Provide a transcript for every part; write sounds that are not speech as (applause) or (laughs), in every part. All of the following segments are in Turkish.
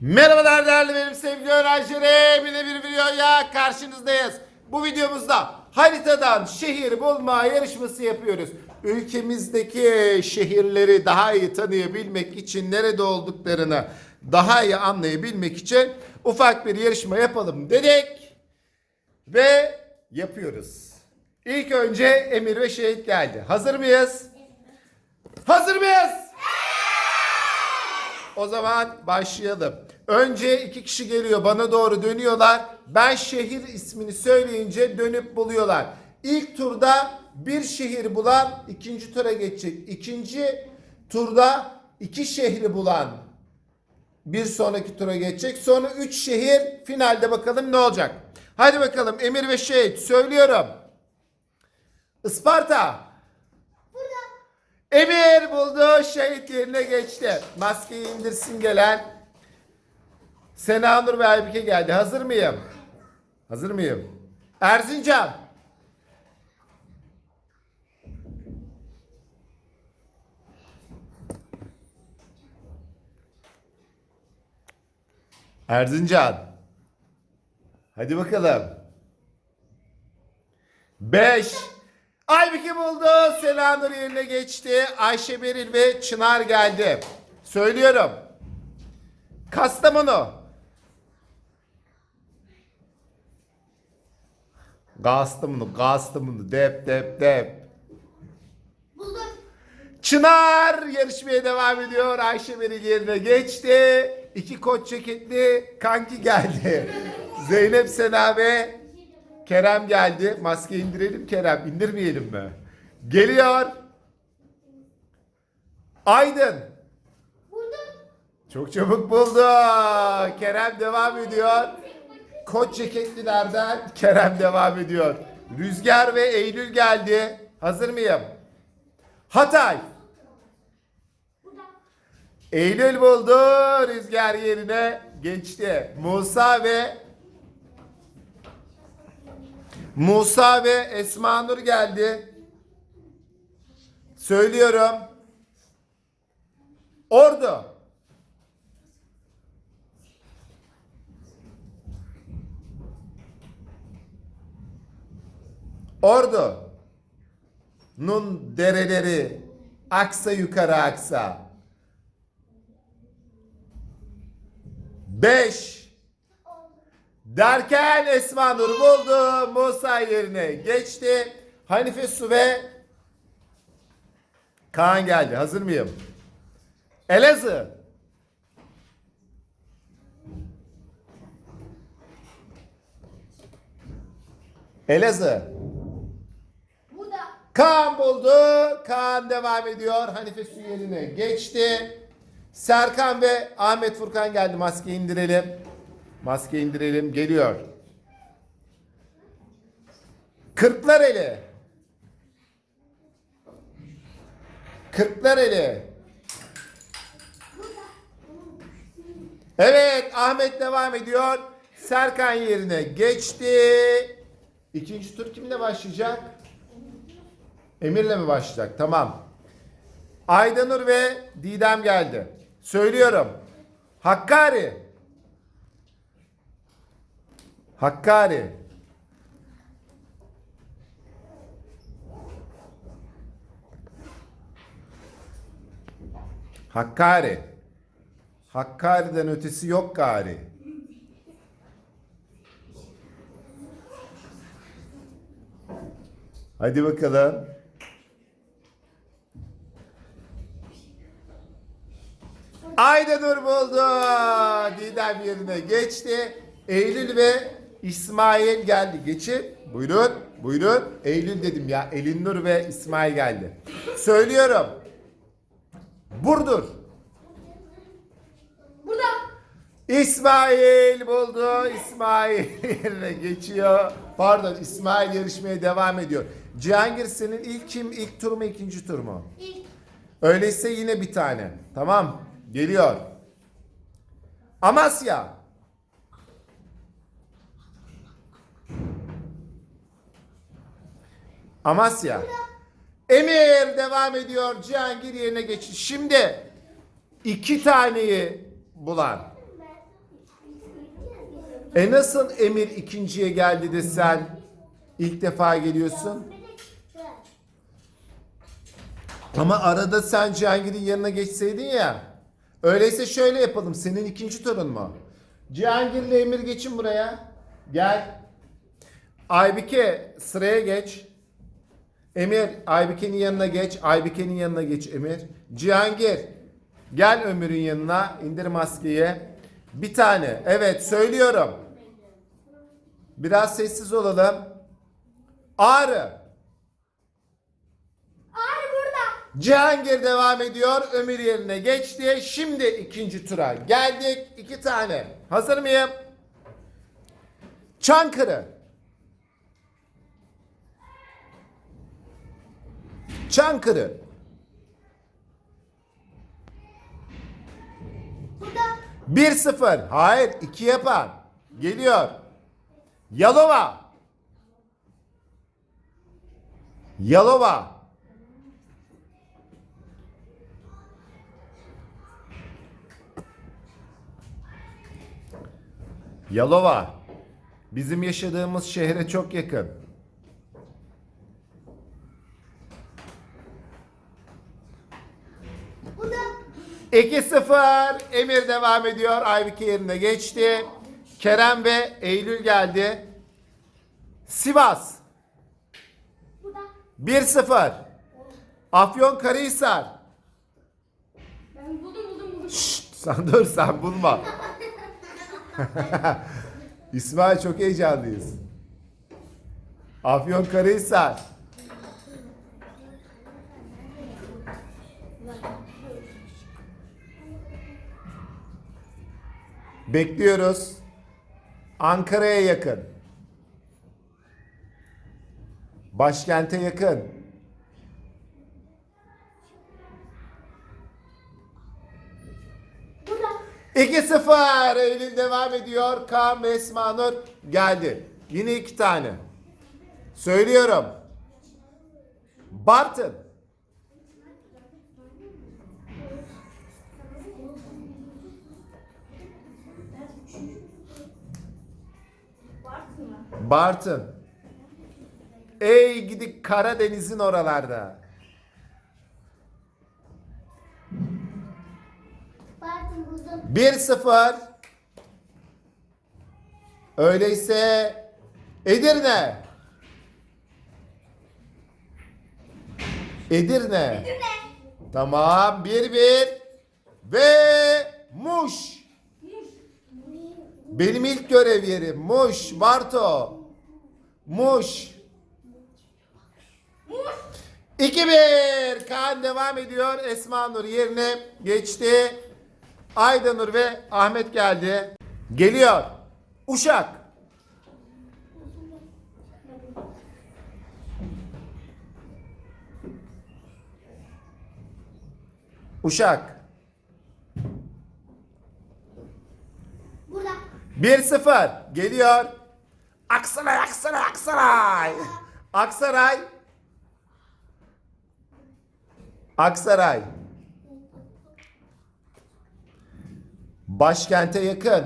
Merhabalar değerli benim sevgili öğrencilerim. Yine bir videoya karşınızdayız. Bu videomuzda haritadan şehir bulma yarışması yapıyoruz. Ülkemizdeki şehirleri daha iyi tanıyabilmek için nerede olduklarını daha iyi anlayabilmek için ufak bir yarışma yapalım dedik. Ve yapıyoruz. İlk önce Emir ve Şehit geldi. Hazır mıyız? Hazır mıyız? O zaman başlayalım. Önce iki kişi geliyor bana doğru dönüyorlar. Ben şehir ismini söyleyince dönüp buluyorlar. İlk turda bir şehir bulan ikinci tura geçecek. İkinci turda iki şehri bulan bir sonraki tura geçecek. Sonra üç şehir finalde bakalım ne olacak. Hadi bakalım Emir ve Şehit söylüyorum. Isparta. Emir buldu şehit yerine geçti. Maskeyi indirsin gelen. Sena Nur ve Aybike geldi. Hazır mıyım? Hazır mıyım? Erzincan. Erzincan. Hadi bakalım. 5 Aybike buldu. Selanur yerine geçti. Ayşe Beril ve Çınar geldi. Söylüyorum. Kastamonu. Kastamonu, Kastamonu, dep dep dep. Buldum. Çınar yarışmaya devam ediyor. Ayşe Beril yerine geçti. İki kot ceketli kanki geldi. (laughs) Zeynep Sena ve Kerem geldi. Maske indirelim Kerem. indirmeyelim mi? Geliyor. Aydın. Buldum. Çok çabuk buldu. Kerem devam ediyor. Kot ceketlilerden Kerem devam ediyor. Rüzgar ve Eylül geldi. Hazır mıyım? Hatay. Eylül buldu. Rüzgar yerine geçti. Musa ve Musa ve Esma Nur geldi. Söylüyorum. Ordu. Ordu. Nun dereleri aksa yukarı aksa. 5 Derken Esma Nur buldu. Musa yerine geçti. Hanife Su ve Kaan geldi. Hazır mıyım? Elazığ. Elazığ. Burada. Kaan buldu. Kaan devam ediyor. Hanife Su yerine geçti. Serkan ve Ahmet Furkan geldi. Maske indirelim. Maske indirelim. Geliyor. Kırklareli. Kırklareli. Evet Ahmet devam ediyor. Serkan yerine geçti. İkinci tur kimle başlayacak? Emir'le mi başlayacak? Tamam. Aydanur ve Didem geldi. Söylüyorum. Hakkari. Hakkari. Hakkari. Hakkari'den ötesi yok gari. Hadi bakalım. Aydanur buldu. Didem yerine geçti. Eylül ve İsmail geldi. Geçin. Buyurun. Buyurun. Eylül dedim ya. Elinur ve İsmail geldi. Söylüyorum. Burdur. Burada. İsmail buldu. İsmail (laughs) geçiyor. Pardon İsmail yarışmaya devam ediyor. Cihangir senin ilk kim? İlk tur mu ikinci tur mu? İlk. Öyleyse yine bir tane. Tamam. Geliyor. Amasya. Amasya. Emir devam ediyor. Cihangir yerine geçti. Şimdi iki taneyi bulan E nasıl Emir ikinciye geldi de sen ilk defa geliyorsun? Ama arada sen Cihangir'in yanına geçseydin ya. Öyleyse şöyle yapalım. Senin ikinci turun mu? Cihangir'le Emir geçin buraya. Gel. Aybike sıraya geç. Emir Aybike'nin yanına geç. Aybike'nin yanına geç Emir. Cihangir gel Ömür'ün yanına. İndir maskeyi. Bir tane. Evet söylüyorum. Biraz sessiz olalım. Ağrı. Ağrı burada. Cihangir devam ediyor. Ömür yerine geçti. Şimdi ikinci tura geldik. İki tane. Hazır mıyım? Çankırı. Çankırı. Burada. 1-0. Hayır 2 yapar. Geliyor. Yalova. Yalova. Yalova. Bizim yaşadığımız şehre çok yakın. 2-0. Emir devam ediyor. Aybike yerine geçti. Kerem ve Eylül geldi. Sivas. Burada. 1-0. Afyon Karahisar. Ben buldum buldum buldum. Şşt, sen dur sen bulma. (laughs) İsmail çok heyecanlıyız. Afyon Karahisar. Bekliyoruz. Ankara'ya yakın. Başkente yakın. Burada. 2-0 Eylül devam ediyor. Kaan ve Esma Nur geldi. Yine iki tane. Söylüyorum. Bartın. Bartın. Ey gidik Karadeniz'in oralarda. Bartın buldum. 1-0. Öyleyse Edirne. Edirne. Ne? Tamam 1-1. Ve Muş. Benim ilk görev yerim. Muş. Barto. Muş. 2-1. Kaan devam ediyor. Esma Nur yerine geçti. Aydanur ve Ahmet geldi. Geliyor. Uşak. Uşak. Burada. 1-0 geliyor. Aksaray, Aksaray, Aksaray. Aksaray. Aksaray. Başkente yakın.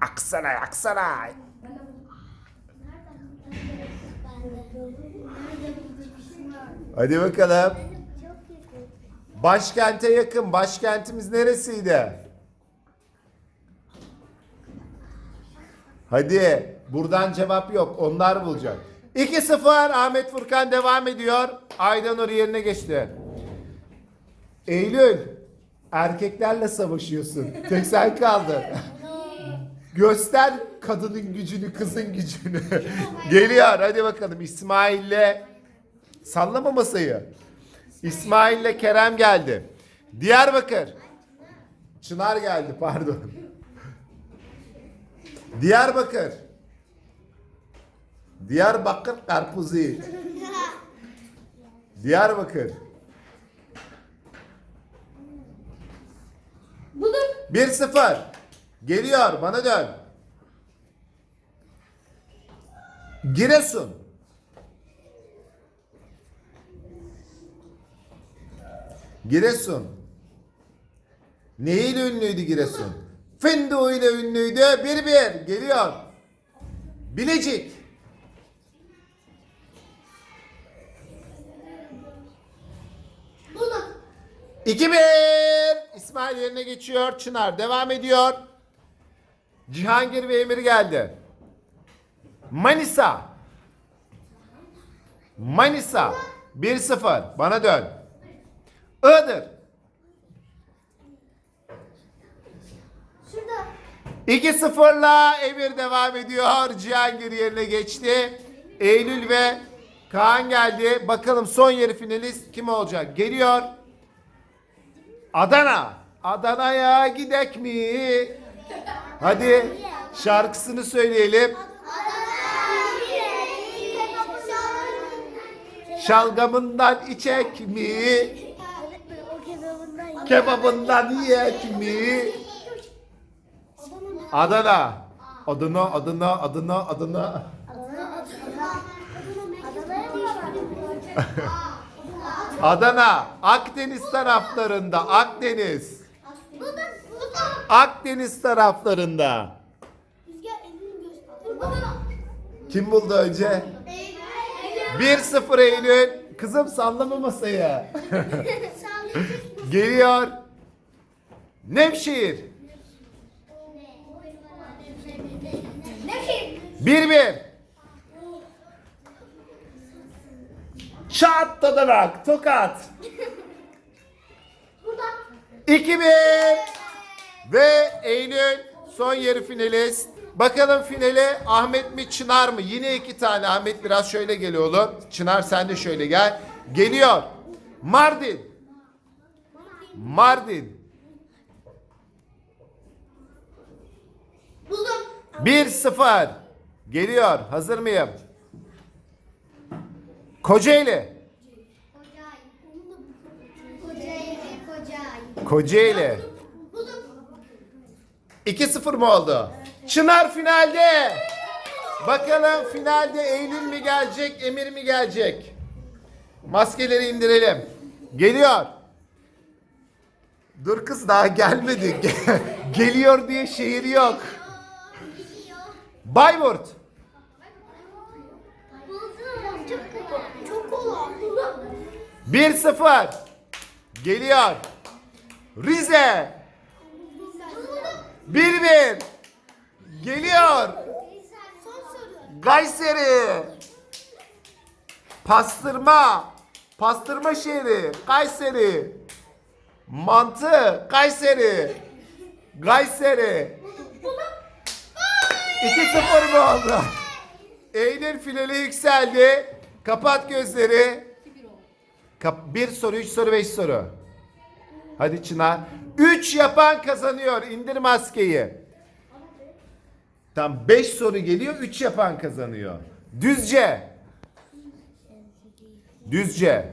Aksaray, Aksaray. Hadi bakalım. Başkente yakın. Başkentimiz neresiydi? Hadi. Buradan cevap yok. Onlar bulacak. 2-0 Ahmet Furkan devam ediyor. Aydanur yerine geçti. Eylül. Erkeklerle savaşıyorsun. Tek sen kaldın. Göster kadının gücünü, kızın gücünü. Geliyor. Hadi bakalım. İsmail'le sallama masayı. İsmail'le Kerem geldi. Diyarbakır. Çınar geldi pardon. Diyarbakır. Diyarbakır karpuzu. Diyarbakır. Buldum. 1-0. Geliyor bana dön. Giresun. Giresun. Neyle ünlüydü Giresun? Fındığı ünlüydü. Bir bir geliyor. Bilecik. Buldum. 2-1. İsmail yerine geçiyor. Çınar devam ediyor. Cihangir ve Emir geldi. Manisa. Manisa. 1-0. Bana dön. Iğdır. Şurada. 2-0'la Emir devam ediyor. Cihangir yerine geçti. Eylül ve Kaan geldi. Bakalım son yarı finalist kim olacak? Geliyor. Adana. Adana'ya gidek mi? Hadi şarkısını söyleyelim. Şalgamından içek mi? Kebabından yiyek mi? Adana. Adana, Adana, Adana, Adana. Adana. Akdeniz taraflarında. Akdeniz. Akdeniz taraflarında. Kim buldu önce? 1-0 Eylül. Kızım sallama masayı. (laughs) Geliyor. Nevşehir. 1-1. Çat tadanak. Tokat. 2-1. Ve Eylül son yarı finalist. Bakalım finale Ahmet mi Çınar mı? Yine iki tane. Ahmet biraz şöyle gel oğlum. Çınar sen de şöyle gel. Geliyor. Mardin. Mardin. Buldum. 1-0. Geliyor. Hazır mıyım? Kocaeli. Kocaeli. Buldum. 2-0 mı oldu? Çınar finalde. Bakalım finalde Eylül mü gelecek, Emir mi gelecek? Maskeleri indirelim. Geliyor. Dur kız daha gelmedi. (laughs) Geliyor diye şehir yok. Bayburt. Buldum. Çok kolay. Çok kolay. Buldum. 1-0. Geliyor. Rize. Buldum. 1-1. Geliyor. Kayseri. Pastırma. Pastırma şehri. Kayseri. Mantı. Kayseri. Kayseri. 2-0 mı oldu? Eylül finale yükseldi. Kapat gözleri. Bir soru, üç soru, beş soru. Hadi Çınar. Üç yapan kazanıyor. İndir maskeyi. Tam 5 soru geliyor, 3 yapan kazanıyor. Düzce. Düzce.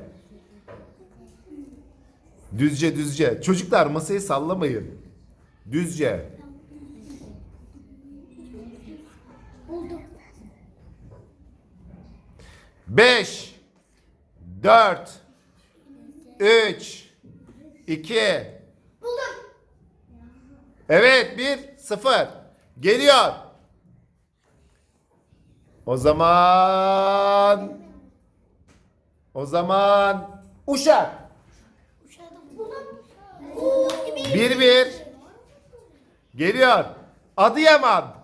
Düzce, düzce. Çocuklar masayı sallamayın. Düzce. 5 4 3 2 Buldum. Evet 1 0 geliyor. O zaman o zaman Uşak. Buldum. 1 1 geliyor. Adıyaman.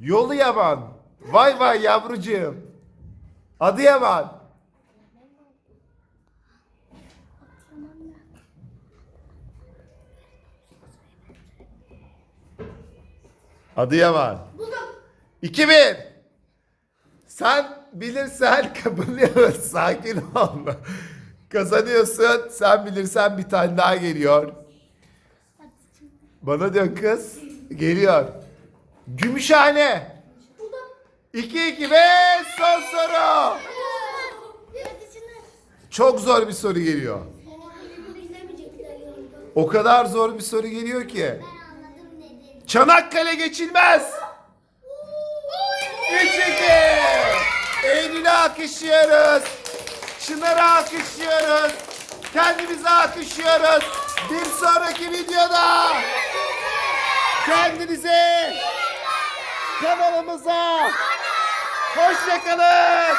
Yolu Yaman Vay vay yavrucuğum. Adıyaman Adıyaman Buldum. 2-1. Sen bilirsen (laughs) kabul Sakin ol. Kazanıyorsun. Sen bilirsen bir tane daha geliyor. Bana dön kız. Geliyor. Gümüşhane. Buldum. 2-2 ve son soru. Çok zor bir soru geliyor. O kadar zor bir soru geliyor ki. Çanakkale geçilmez. 3-2. Eylül'ü alkışlıyoruz. Çınar'ı alkışlıyoruz. Kendimizi alkışlıyoruz. Bir sonraki videoda Kendinize kanalımıza hoşçakalın.